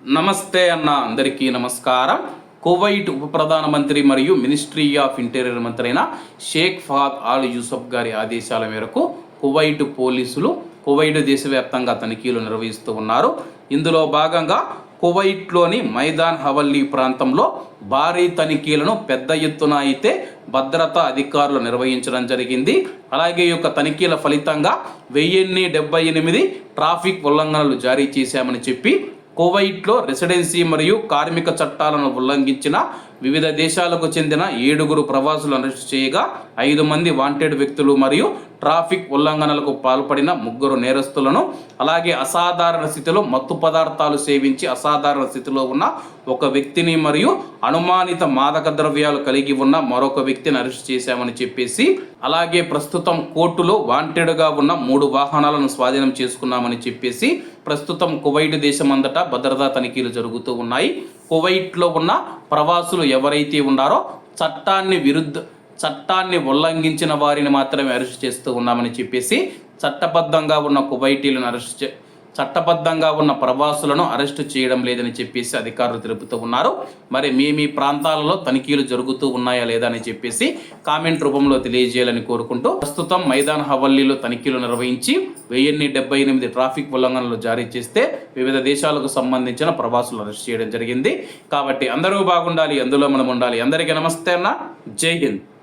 నమస్తే అన్న అందరికీ నమస్కారం. కువైట్ ఉప ప్రధానమంత్రి మరియు మినిస్ట్రీ ఆఫ్ ఇంటీరియర్ మంత్రి అయిన షేక్ ఫాద్ ఆల్ యూసఫ్ గారి ఆదేశాల మేరకు కువైట్ పోలీసులు కువైట్ దేశవ్యాప్తంగా తనిఖీలు నిర్వహిస్తూ ఉన్నారు. ఇందులో భాగంగా కువైట్లోని మైదాన్ హవల్లీ ప్రాంతంలో భారీ తనిఖీలను పెద్ద ఎత్తున అయితే భద్రతా అధికారులు నిర్వహించడం జరిగింది. అలాగే ఈ యొక్క తనిఖీల ఫలితంగా వెయ్యిన్ని డెబ్బై ఎనిమిది ట్రాఫిక్ ఉల్లంఘనలు జారీ చేశామని చెప్పి కువైట్లో రెసిడెన్సీ మరియు కార్మిక చట్టాలను ఉల్లంఘించిన వివిధ దేశాలకు చెందిన ఏడుగురు ప్రవాసులు అరెస్ట్ చేయగా ఐదు మంది వాంటెడ్ వ్యక్తులు మరియు ట్రాఫిక్ ఉల్లంఘనలకు పాల్పడిన ముగ్గురు నేరస్తులను అలాగే అసాధారణ స్థితిలో మత్తు పదార్థాలు సేవించి అసాధారణ స్థితిలో ఉన్న ఒక వ్యక్తిని మరియు అనుమానిత మాదక ద్రవ్యాలు కలిగి ఉన్న మరొక వ్యక్తిని అరెస్ట్ చేశామని చెప్పేసి అలాగే ప్రస్తుతం కోర్టులో వాంటెడ్గా ఉన్న మూడు వాహనాలను స్వాధీనం చేసుకున్నామని చెప్పేసి ప్రస్తుతం కువైట్ దేశమంతటా భద్రతా తనిఖీలు జరుగుతూ ఉన్నాయి. కువైట్లో ఉన్న ప్రవాసులు ఎవరైతే ఉన్నారో చట్టాన్ని విరుద్ధ చట్టాన్ని ఉల్లంఘించిన వారిని మాత్రమే అరెస్ట్ చేస్తూ ఉన్నామని చెప్పేసి చట్టబద్ధంగా ఉన్న కువైటీలను అరెస్ట్ చే చట్టబద్ధంగా ఉన్న ప్రవాసులను అరెస్టు చేయడం లేదని చెప్పేసి అధికారులు తెలుపుతూ ఉన్నారు. మరి మీ మీ ప్రాంతాలలో తనిఖీలు జరుగుతూ ఉన్నాయా లేదా అని చెప్పేసి కామెంట్ రూపంలో తెలియజేయాలని కోరుకుంటూ ప్రస్తుతం మైదాన్ హవల్లీలో తనిఖీలు నిర్వహించి వెయ్యిన్ని డెబ్బై ఎనిమిది ట్రాఫిక్ ఉల్లంఘనలు జారీ చేస్తే వివిధ దేశాలకు సంబంధించిన ప్రవాసులు అరెస్ట్ చేయడం జరిగింది. కాబట్టి అందరూ బాగుండాలి అందులో మనం ఉండాలి. అందరికీ నమస్తే అన్న. జై హింద్.